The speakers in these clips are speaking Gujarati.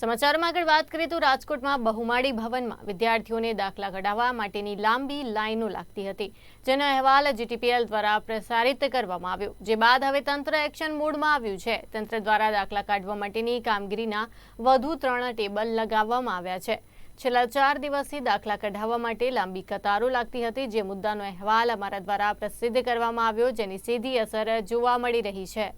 સમાચારમાં આગળ વાત કરીએ તો રાજકોટમાં બહુમાળી ભવનમાં વિદ્યાર્થીઓને દાખલા કઢાવવા માટેની લાંબી લાઈનો લાગતી હતી, જેનો અહેવાલ જીટીપીએલ દ્વારા પ્રસારિત કરવામાં આવ્યો, જે બાદ હવે તંત્ર એક્શન મોડમાં આવ્યું છે. તંત્ર દ્વારા દાખલા કાઢવા માટેની કામગીરીના વધુ ત્રણ ટેબલ લગાવવામાં આવ્યા છે. છેલ્લા ચાર દિવસથી દાખલા કઢાવવા માટે લાંબી કતારો લાગતી હતી, જે મુદ્દાનો અહેવાલ અમારા દ્વારા પ્રસિદ્ધ કરવામાં આવ્યો, જેની સીધી અસર જોવા મળી રહી છે.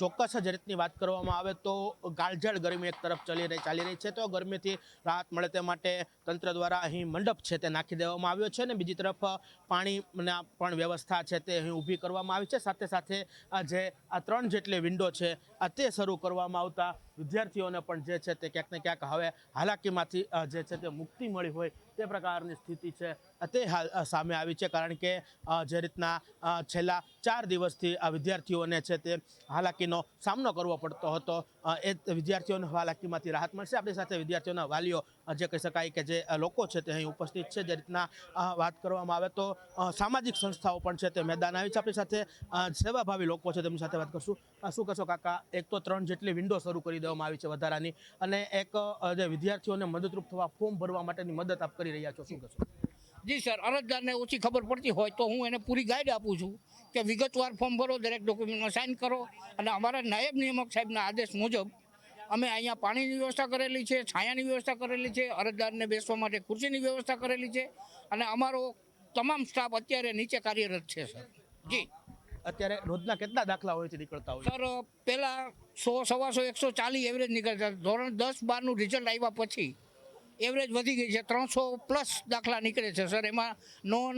ચોક્કસ જ રીતની વાત કરવામાં આવે તો ગાળઝાળ ગરમી એક તરફ ચાલી રહી ચાલી રહી છે. તો ગરમીથી રાહત મળે તે માટે તંત્ર દ્વારા અહીં મંડપ છે તે નાખી દેવામાં આવ્યો છે અને બીજી તરફ પાણીના પણ વ્યવસ્થા છે તે અહીં ઊભી કરવામાં આવી છે. સાથે સાથે આ જે આ ત્રણ જેટલી વિન્ડો છે, આ તે શરૂ કરવામાં આવતા વિદ્યાર્થીઓને પણ જે છે તે ક્યાંક ને ક્યાંક હવે હાલાકીમાંથી જે છે તે મુક્તિ મળી હોય તે પ્રકારની સ્થિતિ છે તે હાલ સામે આવી છે કારણ કે જે રીતના છેલ્લા ચાર દિવસથી આ વિદ્યાર્થીઓને છે તે હાલાકીનો સામનો કરવો પડતો હતો. એ વિદ્યાર્થીઓને હાલાકીમાંથી રાહત મળશે. આપણી સાથે વિદ્યાર્થીઓના વાલીઓ જે કહી શકાય કે જે લોકો છે તે અહીં ઉપસ્થિત છે જે રીતના વાત કરવામાં આવે તો સામાજિક સંસ્થાઓ પણ છે તે મેદાન આવી છે. આપણી સાથે સેવાભાવી લોકો છે તેમની સાથે વાત કરશું. શું કહેશો કાકા? એક તો ત્રણ જેટલી વિન્ડો શરૂ કરી દેવામાં આવી છે વધારાની અને એક જે વિદ્યાર્થીઓને મદદરૂપ થવા ફોર્મ ભરવા માટેની મદદ આપ કરી રહ્યા છો શું કહેશો? જી સર અરજદારને ઓછી ખબર પડતી હોય તો હું એને પૂરી ગાઈડ આપું છું કે વિગતવાર ફોર્મ ભરો દરેક ડોક્યુમેન્ટમાં સાઇન કરો અને અમારા નાયબ નિયામક સાહેબના આદેશ મુજબ અમે અહીંયા પાણીની વ્યવસ્થા કરેલી છે છાયાની વ્યવસ્થા કરેલી છે અરજદારને બેસવા માટે ખુરશીની વ્યવસ્થા કરેલી છે અને અમારો તમામ સ્ટાફ અત્યારે નીચે કાર્યરત છે સર. જી. અત્યારે રોજના કેટલા દાખલા હોય છે નીકળતા હોય સર પહેલાં સો સવાસો એકસો ચાલીસ એવરેજ નીકળતા ધોરણ દસ બારનું રિઝલ્ટ આવ્યા પછી એવરેજ વધી ગઈ છે. ત્રણસો પ્લસ દાખલા નીકળે છે, સર. એમાં નોન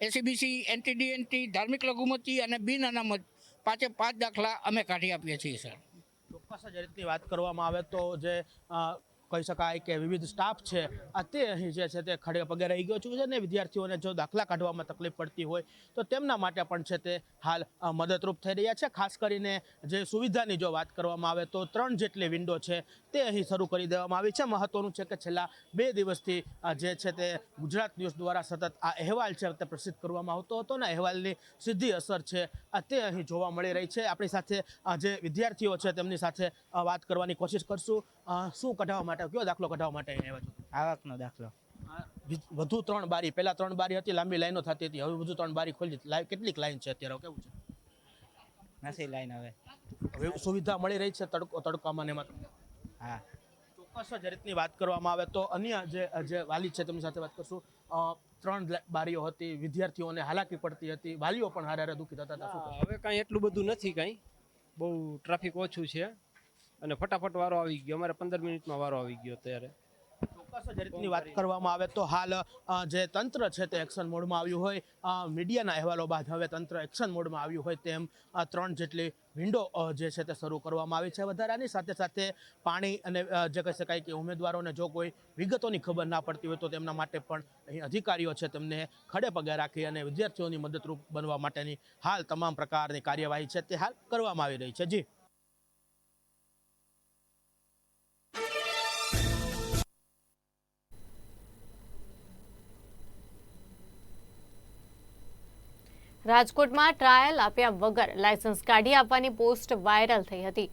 એસીબીસી એનટીડીએનટી ધાર્મિક લઘુમતી અને બિન અનામત પાંચે પાંચ દાખલા અમે કાઢી આપીએ છીએ, સર. ચોક્કસ જ રીતની વાત કરવામાં આવે તો જે કહી શકાય કે વિવિધ સ્ટાફ છે. આ તે અહીં જે છે તે ખડે પગે રહી ગયો છે અને વિદ્યાર્થીઓને જો દાખલા કાઢવામાં તકલીફ પડતી હોય તો તેમના માટે પણ છે તે હાલ મદદરૂપ થઈ રહ્યા છે. ખાસ કરીને જે સુવિધાની જો વાત કરવામાં આવે તો ત્રણ જેટલી વિન્ડો છે તે અહીં શરૂ કરી દેવામાં આવી છે. મહત્વનું છે કે છેલ્લા બે દિવસથી જે છે તે ગુજરાત ન્યૂઝ દ્વારા સતત આ અહેવાલ છે તે પ્રસિદ્ધ કરવામાં આવતો હતો ને અહેવાલની સીધી અસર છે તે અહીં જોવા મળી રહી છે. આપણી સાથે જે વિદ્યાર્થીઓ છે તેમની સાથે વાત કરવાની કોશિશ કરશું. શું કઢાવવા માટે કયો દાખલો કઢાવવા માટે આવ્યા છો આવકનો દાખલો. વધુ ત્રણ બારી પહેલા ત્રણ બારી હતી લાંબી લાઈનો થતી હતી હવે વધુ ત્રણ બારી ખોલી કેટલીક લાઈન છે અત્યારે કેવું છે? નથી લાઈન હવે. હવે સુવિધા મળી રહી છે તડકો તડકામાં ને એમાં હા. ચોક્કસ જ રીતની વાત કરવામાં આવે તો અન્ય જે જે વાલી છે તેમની સાથે વાત કરશું. ત્રણ બારીઓ હતી વિદ્યાર્થીઓને હાલાકી પડતી હતી વાલીઓ પણ હારે હારે દુઃખી થતા હતા. હવે કાંઈ એટલું બધું નથી કાંઈ. બહુ ટ્રાફિક ઓછું છે. અને ફટાફટ વારો આવી ગયો. અમારે પંદર મિનિટમાં વારો આવી ગયો ત્યારે ચોક્કસ જ રીતની વાત કરવામાં આવે તો હાલ જે તંત્ર છે તે એક્શન મોડમાં આવ્યું હોય મીડિયાના અહેવાલો બાદ હવે તંત્ર એક્શન મોડમાં આવ્યું હોય તેમ ત્રણ જેટલી વિન્ડો જે છે તે શરૂ કરવામાં આવી છે. વધારાની સાથે સાથે પાણી અને જે કહી શકાય કે ઉમેદવારોને જો કોઈ વિગતોની ખબર ના પડતી હોય તો તેમના માટે પણ અહીં અધિકારીઓ છે તેમને ખડે પગે રાખી અને વિદ્યાર્થીઓની મદદરૂપ બનવા માટેની હાલ તમામ પ્રકારની કાર્યવાહી છે તે હાલ કરવામાં આવી રહી છે. જી. રાજકોટમાં ટ્રાયલ આપ્યા વગર લાયસન્સ કાઢી આપવાની પોસ્ટ વાયરલ થઈ હતી.